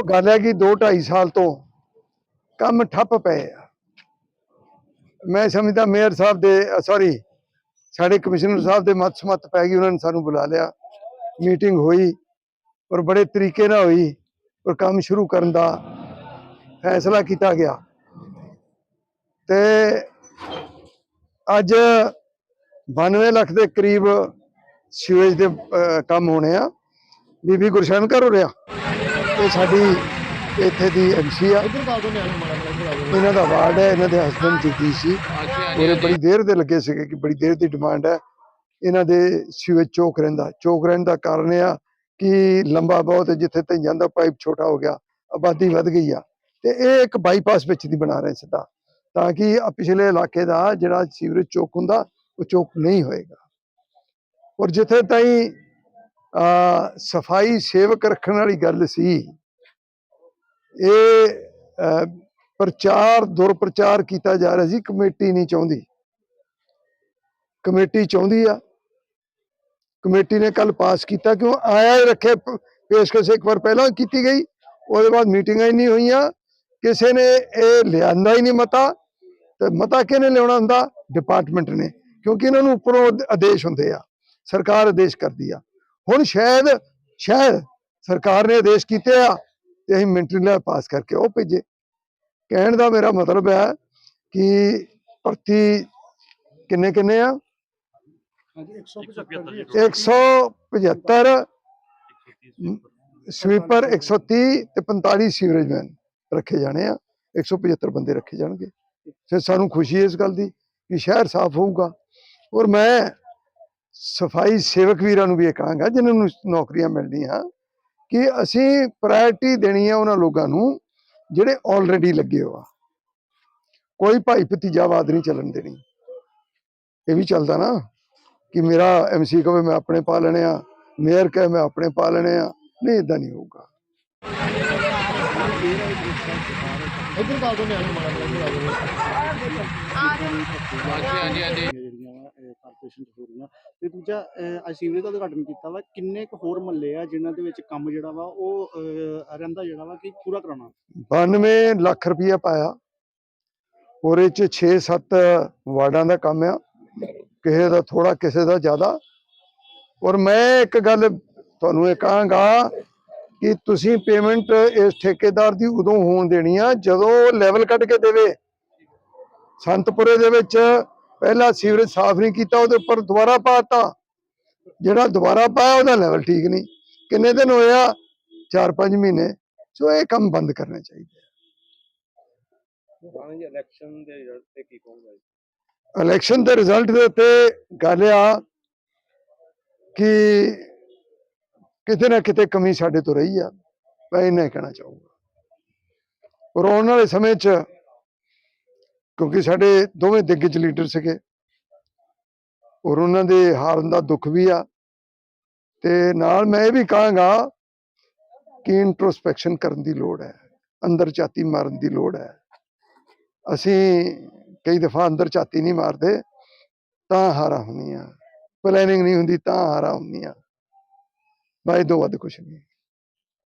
ਉਹ ਗੱਲ ਹੈ ਕਿ 2 2.5 ਸਾਲ ਤੋਂ ਕੰਮ ਠੱਪ ਪਏ ਆ। ਮੈਂ ਸਮਝਦਾ ਮੇਅਰ ਸਾਹਿਬ ਦੇ ਸੌਰੀ ਸਾਡੇ ਕਮਿਸ਼ਨਰ ਸਾਹਿਬ ਦੇ ਮੱਤ ਸਮਤ ਪੈ ਗਈ, ਉਹਨਾਂ ਨੇ ਸਾਨੂੰ ਬੁਲਾ ਲਿਆ। ਮੀਟਿੰਗ ਹੋਈ ਔਰ ਬੜੇ ਤਰੀਕੇ ਨਾਲ ਹੋਈ ਔਰ ਕੰਮ ਸ਼ੁਰੂ ਕਰਨ ਦਾ ਫੈਸਲਾ ਕੀਤਾ ਗਿਆ। ਤੇ ਅੱਜ 92 ਲੱਖ ਦੇ ਕਰੀਬ ਸੀਵੇਜ ਦੇ ਕੰਮ ਹੋਣੇ ਆ। ਬੀਬੀ ਗੁਰਸ਼ਨ ਕਰ ਹੋ ਰਿਹਾ? ਇਹ ਸਾਡੀ ਇੱਥੇ ਦੀ ਐਮਸੀ ਆ। ਇਹਨਾਂ ਦਾ ਵਾਰਡ ਹੈ, ਇਹਨਾਂ ਦੇ ਹਸਬੰਡ ਜਗਦੀਸ਼ ਸੀ ਉਹਨੇ ਬੜੀ ਦੇਰ ਦੇ ਲੱਗੇ ਸੀਗੇ ਕਿ ਬੜੀ ਦੇਰ ਦੀ ਡਿਮਾਂਡ ਹੈ। ਇਹਨਾਂ ਦੇ ਸੀਵੇਜ ਚੌਕ ਰਹਿੰਦਾ। ਚੌਕ ਰਹਿਣ ਦਾ ਕਾਰਨ ਇਹ ਆ ਕਿ ਲੰਬਾ ਬਹੁਤ ਜਿੱਥੇ ਤੱਕ ਜਾਂਦਾ ਪਾਈਪ ਛੋਟਾ ਹੋ ਗਿਆ, ਆਬਾਦੀ ਵੱਧ ਗਈ ਆ। ਤੇ ਇਹ ਇੱਕ ਬਾਈਪਾਸ ਵਿੱਚ ਦੀ ਬਣਾ ਰਹੇ ਸਿੱਧਾ। ਤਾਂ ਕਿ ਪਿਛਲੇ ਇਲਾਕੇ ਦਾ ਜਿਹੜਾ ਸੀਵਰੇਜ ਚੋਕ ਹੁੰਦਾ, ਉਹ ਚੋਕ ਨਹੀਂ ਹੋਏਗਾ। ਔਰ ਜਿੱਥੇ ਤਾਈਂ ਸਫ਼ਾਈ ਸੇਵਕ ਰੱਖਣ ਵਾਲੀ ਗੱਲ ਸੀ। ਇਹ ਪ੍ਰਚਾਰ, ਦੁਰਪ੍ਰਚਾਰ ਕੀਤਾ ਜਾ ਰਿਹਾ ਸੀ, ਕਮੇਟੀ ਨਹੀਂ ਚਾਹੁੰਦੀ। ਕਮੇਟੀ ਚਾਹੁੰਦੀ ਆ। ਕਮੇਟੀ ਨੇ ਕੱਲ ਪਾਸ ਕੀਤਾ, ਕਿਉਂ? ਆਇਆ ਹੀ ਰੱਖੇ ਪੇਸ਼ਕਸ਼ ਇੱਕ ਵਾਰ ਪਹਿਲਾਂ ਕੀਤੀ ਗਈ, ਉਹਦੇ ਬਾਅਦ ਮੀਟਿੰਗਾਂ ਹੀ ਨਹੀਂ ਹੋਈਆਂ। ਕਿਸੇ ਨੇ ਇਹ ਲਿਆਂਦਾ ਹੀ ਨਹੀਂ ਮਤਾ, ਤੇ ਮਤਾ ਕਿਹਨੇ ਲਿਆਉਣਾ ਹੁੰਦਾ? ਡਿਪਾਰਟਮੈਂਟ ਨੇ, ਕਿਉਂਕਿ ਇਹਨਾਂ ਨੂੰ ਉੱਪਰੋਂ ਆਦੇਸ਼ ਹੁੰਦੇ ਆ। ਸਰਕਾਰ ਆਦੇਸ਼ ਕਰਦੀ ਆ। ਹੁਣ ਸ਼ਾਇਦ ਸ਼ਾਇਦ ਸਰਕਾਰ ਨੇ ਆਦੇਸ਼ ਕੀਤੇ ਆ ਤੇ ਅਸੀਂ ਮਿੰਟਰੀ ਲੈ ਪਾਸ ਕਰਕੇ ਉਹ ਭੇਜੇ। ਕਹਿਣ ਦਾ ਮੇਰਾ ਮਤਲਬ ਹੈ ਕਿ ਭਰਤੀ ਕਿੰਨੇ ਕਿੰਨੇ ਆ? ਹਾਂਜੀ 175 ਜੀ 175 ਸਵੀਪਰ 130 ਤੇ 45 ਸੀਵਰੇਜਮੈਨ ਰੱਖੇ ਜਾਣੇ ਆ। 175 ਬੰਦੇ ਰੱਖੇ ਜਾਣਗੇ। ਫਿਰ ਸਾਨੂੰ ਖੁਸ਼ੀ ਹੈ ਇਸ ਗੱਲ ਦੀ ਕਿ ਸ਼ਹਿਰ ਸਾਫ਼ ਹੋਊਗਾ। ਔਰ ਮੈਂ ਸਫ਼ਾਈ ਸੇਵਕ ਵੀਰਾਂ ਨੂੰ ਵੀ ਇਹ ਕਹਾਂਗਾ ਜਿਨ੍ਹਾਂ ਨੂੰ ਨੌਕਰੀਆਂ ਮਿਲਣੀਆਂ ਕਿ ਅਸੀਂ ਪ੍ਰਾਇੋਰਟੀ ਦੇਣੀ ਹੈ ਉਹਨਾਂ ਲੋਕਾਂ ਨੂੰ ਜਿਹੜੇ ਆਲਰੇਡੀ ਲੱਗੇ ਹੋਆ ਕੋਈ ਭਾਈ ਭਤੀਜਾਵਾਦ ਨਹੀਂ ਚੱਲਣ ਦੇਣੀ। ਇਹ ਵੀ ਚੱਲਦਾ ਨਾ ਕਿ ਮੇਰਾ ਐਮਸੀ ਕਹੇ ਮੈਂ ਆਪਣੇ ਪਾ ਲੈਣੇ ਆ ਮੇਅਰ ਕਹੇ ਮੈਂ ਆਪਣੇ ਪਾ ਲੈਣੇ ਆ ਨਹੀਂ ਇਦਾਂ ਨਹੀਂ ਹੋਊਗਾ। ਇੱਧਰ ਮਾੜਾ ਮਾੜਾ ਇੱਧਰ ਆ ਜਾਓ। ਹਾਂਜੀ ਹਾਂਜੀ ਜਿਹੜੀਆਂ ਵਾ ਕਾਰਪੋਰੇਸ਼ਨ ਹੋ ਰਹੀਆਂ। ਤੇ ਦੂਜਾ ਅੱਜ ਸੀਵਰੇਜ ਦਾ ਉਦਘਾਟਨ ਕੀਤਾ ਵਾ ਕਿੰਨੇ ਕੁ ਹੋਰ ਮਹੱਲੇ ਆ ਜਿਨ੍ਹਾਂ ਦੇ ਵਿੱਚ ਕੰਮ ਜਿਹੜਾ ਵਾ ਉਹ ਅਹ, ਰਹਿੰਦਾ ਜਿਹੜਾ ਵਾ ਕਿ ਪੂਰਾ ਕਰਾਉਣਾ? 92 ਲੱਖ ਰੁਪਇਆ ਪਾਇਆ। ਉਹਦੇ ਚ 6-7 ਵਾਰਡਾਂ ਦਾ ਕੰਮ ਆ। ਕਿਸੇ ਦਾ ਥੋੜਾ ਕਿਸੇ ਦਾ ਜ਼ਿਆਦਾ। ਔਰ ਮੈਂ ਇੱਕ ਗੱਲ ਤੁਹਾਨੂੰ ਇਹ ਕਹਾਂਗਾ ਕਿ ਤੁਸੀਂ ਪੇਮੈਂਟ ਇਸ ਠੇਕੇਦਾਰ ਦੀ ਉਦੋਂ ਹੋਣ ਦੇਣੀ ਆ ਜਦੋਂ ਲੈਵਲ ਕੱਢ ਕੇ ਦੇਵੇ। ਸੰਤਪੁਰੇ ਦੇ ਵਿੱਚ ਪਹਿਲਾ ਸੀਵਰੇਜ ਸਾਫ਼ ਨਹੀਂ ਕੀਤਾ ਉਹਦੇ ਉੱਪਰ ਦੁਬਾਰਾ ਪਾਤਾ। ਜਿਹੜਾ ਦੁਬਾਰਾ ਪਾਇਆ ਉਹਦਾ ਲੈਵਲ ਠੀਕ ਨਹੀਂ। ਕਿੰਨੇ ਦਿਨ ਹੋਇਆ 4-5 ਮਹੀਨੇ। ਸੋ ਇਹ ਕੰਮ ਬੰਦ ਕਰਨੇ ਚਾਹੀਦੇ ਇਲੈਕਸ਼ਨ ਦੇ ਰਿਜ਼ਲਟ ਤੇ ਕੀ ਕਹੋਗੇ ਇਲੈਕਸ਼ਨ ਦੇ ਰਿਜ਼ਲਟ ਦੇ ਉੱਤੇ ਗੱਲ ਆ ਕਿ ਕਿਤੇ ਨਾ ਕਿਤੇ ਕਮੀ ਸਾਡੇ ਤੋਂ ਰਹੀ ਆ। ਮੈਂ ਇੰਨਾ ਹੀ ਕਹਿਣਾ ਚਾਹੂੰਗਾ। ਔਰ ਆਉਣ ਵਾਲੇ ਸਮੇਂ 'ਚ ਕਿਉਂਕਿ ਸਾਡੇ ਦੋਵੇਂ ਦਿੱਗਜ ਲੀਡਰ ਸੀਗੇ। ਔਰ ਉਹਨਾਂ ਦੇ ਹਾਰਨ ਦਾ ਦੁੱਖ ਵੀ ਆ। ਤੇ ਨਾਲ ਮੈਂ ਇਹ ਵੀ ਕਹਾਂਗਾ ਕਿ ਇੰਟਰੋਸਪੈਕਸ਼ਨ ਕਰਨ ਦੀ ਲੋੜ ਹੈ। ਅੰਦਰ ਝਾਤੀ ਮਾਰਨ ਦੀ ਲੋੜ ਹੈ। ਅਸੀਂ ਕਈ ਦਫਾ ਅੰਦਰ ਝਾਤੀ ਨਹੀਂ ਮਾਰਦੇ, ਤਾਂ ਹਾਰਾ ਹੁੰਦੀਆਂ। ਪਲੈਨਿੰਗ ਨਹੀਂ ਹੁੰਦੀ, ਤਾਂ ਹਾਰਾ ਹੁੰਦੀਆਂ। ਬਾਈ ਦੋ ਵੱਧ ਕੁਛ ਨਹੀਂ।